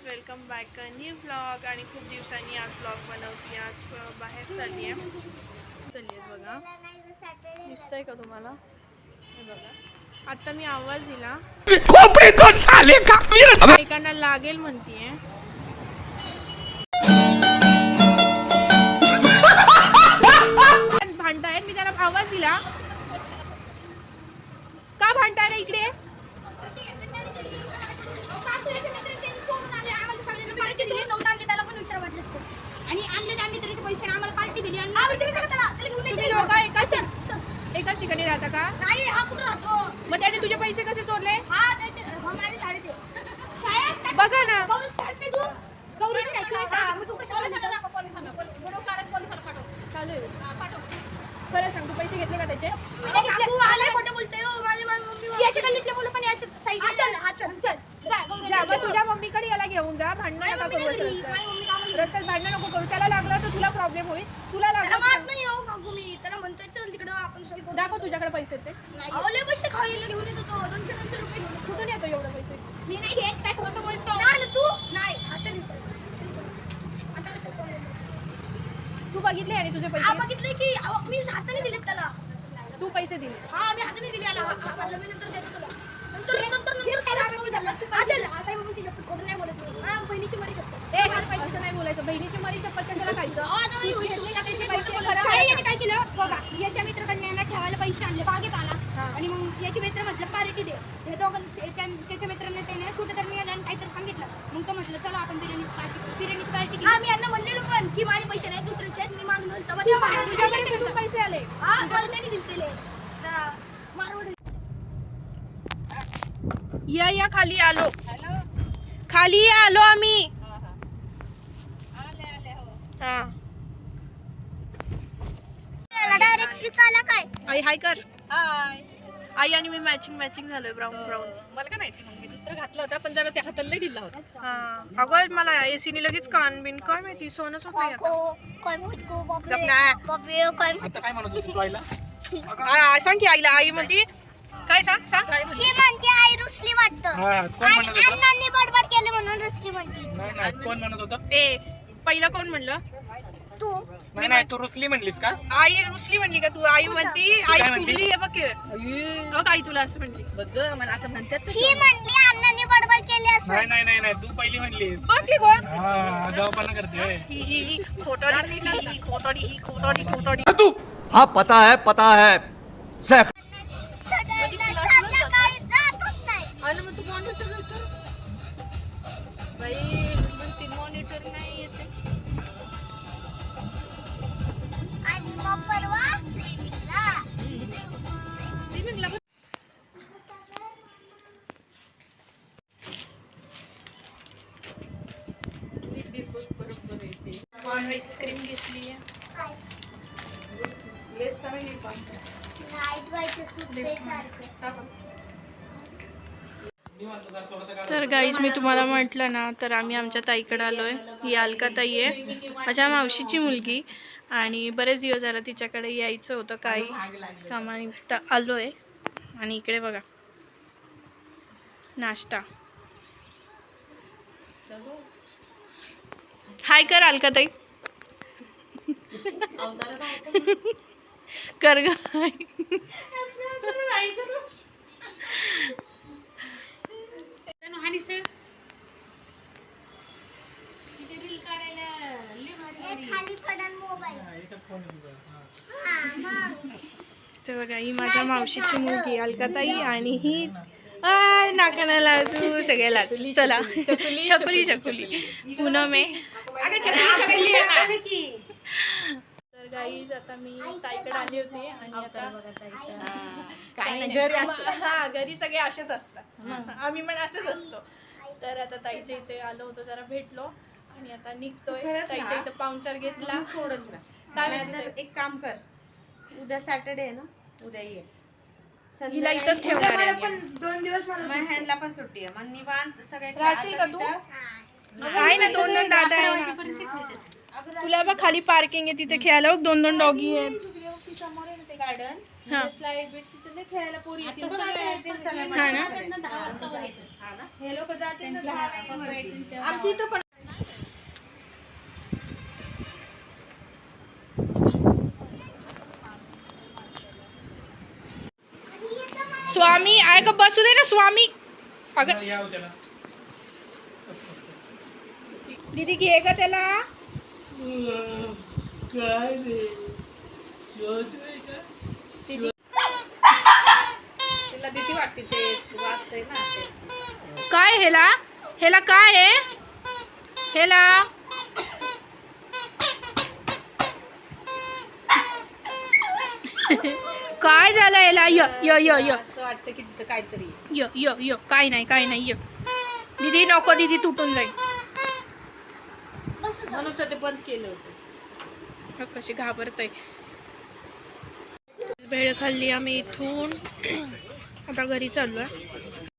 Guys welcome back new blog आणि खूप दिवसांनी आज ब्लॉग बनवते. आज बाहेर चालली आहे. चालली आहे बघा. दिसतंय का तुम्हाला? हे बघा. आता मी आवाज दिला. एकांना लागेल म्हणतीये. भांडतायत? मी त्याला आवाज दिला. का भांडताय रे इकडे आणि आणले त्या मित्राचे पैसे आम्हाला पार्टी दिली आणि तुम्ही एकाच एकाच ठिकाणी राहता का? नाही हा कुठं राहतो? मग त्याने तुझे पैसे कसे चोरले हा त्याचे हा माझ्या शाळेचे. शाळेत काय- बघा ना. गौरी शाळेत नाही तू? गौरीची काय क्लास आहे? मग तू कशाला चालू आहे खरं सांग तू पैसे घेतले का त्याचे. तू आलाय खोटं बोलतोय हो, माझी माझी मम्मी याच्या गल्लीतले मुलं पण याच्या साईड चल हा चल. चल जा गौरी. जा मग तुझ्या मम्मीकडे घेऊन जा भांडणं नका करू रस्त्यात. रस्त्यात भांडणं नको करू. त्याला लागलं तर तुला प्रॉब्लेम होईल. तुला त्याला लागलं नाही हो काकू मी. त्याला म्हणतोय चल तिकडं आपण सॉल्व करू. दाखव तुझ्याकडे पैसे ते. अहो, लय पैसे खायला घेऊन येतो तो. दोनशे दोनशे रुपये घेऊन येतो. कुठून येतो एवढे पैसे? मी नाही घेत काय खोटं बोलतो? नाही ना तू. नाही. हा चल चल. आता कसं बोलायचं? तू बघितले आणि तुझे हा पैसे बघितलंय की अहो, मी हाताने दिलेत त्याला. तू पैसे दिले. हा मी हाताने दिले याला. हा, हा, हा, मी नंतर देतो तुला. नंतर नंतर नंतर काय बाबा झालं हा चल. हा शपथ खोटं नाही बोलत मी. हा बहिणीची मरी शपथ ए मला पैसे नाही बोलायचं बहिणीची मरी शपथ कशाला खायचं? काय केलं? बघा याच्या मित्राकडनं यांना ठेवायला पैसे आणले बागेत आला. आणि मग याचे मित्र म्हटलं पार्टी दे. हे दोघं त्याच्या मित्रांनी त्याने कुठे तर मी आणि काहीतरी सांगितलं. मग तो म्हटलं चला आपण बिर्याणी पार्टी बिर्याणीची पार्टी केली. मी यांना म्हणलेलो पण की माझे पैसे नाही दुसऱ्याचे आहेत मी तुझ्याकडे कुठून पैसे आले. हा त्यांनी दिलेले मारवड या या खाली आलो. खाली आलो आम्ही. डायरेक्ट शिकायला काय? आई हाय कर. हाय आई आणि मी मॅचिंग मॅचिंग झालोय ब्राऊन ब्राऊन मला काय माहिती मग मी दुसरं घातलं होता पण जरा त्या हाताला लई ढिल्ला होता. हा. अगं मला एसीने लगेच कान बिन काय माहिती सोनच होत नाही आता काय गप आता म्हणत होती तू आईला? आ, सांग की आईला आई म्हणती. काय सांग सांग. काय ही म्हणते आई रुसली वाटतं. हा कोण म्हणत होतं? अण्णांनी बडबड केले म्हणून रुसली म्हणती. नाही नाही कोण म्हणत होतं? ए पहिलं कोण म्हणलं? तू. नाही नाही तू रुसली म्हणलीस का? आई रुसली म्हणली का तू? आई म्हणती आई काय म्हणली? फुगली आहे बघ. बघ आई तुला असं म्हणली. बघ मला आता म्हणतात तर ही म्हणली अण्णांनी बडबड केली असं. नाही नाही नाही नाही तू पहिली म्हणलीस बघ की कोण? हा गावपणा करते. ही ही ही खोटडी ही ही खोटडी ही खोटडी खोटडी तू. हाँ पता है पता है. सैफ येते आईस्क्रीम घेतली तर गाईज मी तुम्हाला म्हटलं ना तर आम्ही आमच्या ताईकडे आलोय. ही अलका ताई आहे. माझ्या मावशीची मुलगी. आणि बरेच दिवस झाला तिच्याकडे यायचं होतं काही. कामानिमित्त आलोय. आणि इकडे बघा. नाश्ता. हाय कर अलका ताई. कर ग आणि सर खाली पडन मोबाईल हा मग तर बघा ही माझ्या मावशीची मुलगी अलकाताई आणि ही आ, नाकानाला तू सगळ्याला चला चकुली. चकुली पूनम आहे तर गाईज आता मी ताईकडे आली होती आणि आता काय नाही, घरी हा घरी सगळे असेच असतात. आम्ही पण असेच असतो. तर आता ताईच्या इथे आलो होतो जरा भेटलो आणि आता निघतोय. ताईच्या ना? इथे पाहुणचार घेतला. सोडत तर एक काम कर. उद्या सॅटर्डे आहे ना? उद्या ये. हिला इथंच ठेवणार आम्ही. दोन दिवस मला ह्यांना पण सुट्टी आहे. मग निवांत सगळे राहशील का तू? आहे ना दोन दोन दादा आहे तुला बघ खाली पार्किंग आहे तिथे खेळायला बघ दोन दोन डॉगी आहेत समोर आहे ना ते गार्डन हा. स्लाइड बीट तिथे शाळेतले खेळायला पोरी येतील. सगळे येतील. सगळे हा ना. हे लोक जातील ना दहा आमची इथं पण स्वामी आहे का बसू दे ना स्वामी. अगं या हो त्याला दीदी घे का त्याला. तिला भीती वाटते ते वाचतंय ना ते. काय हेला? हेला काय आहे हेला? काय झालं याला? य य य य. असं वाटतं की तिथं काहीतरी. आहे. य य य. काय नाही काय नाही य. दीदी नको दीदी तुटून जाईल. म्हणून तर ते बंद केलं होतं. कशी कशी आहे भेळ खाल्ली आम्ही इथून. आता घरी चाललोय.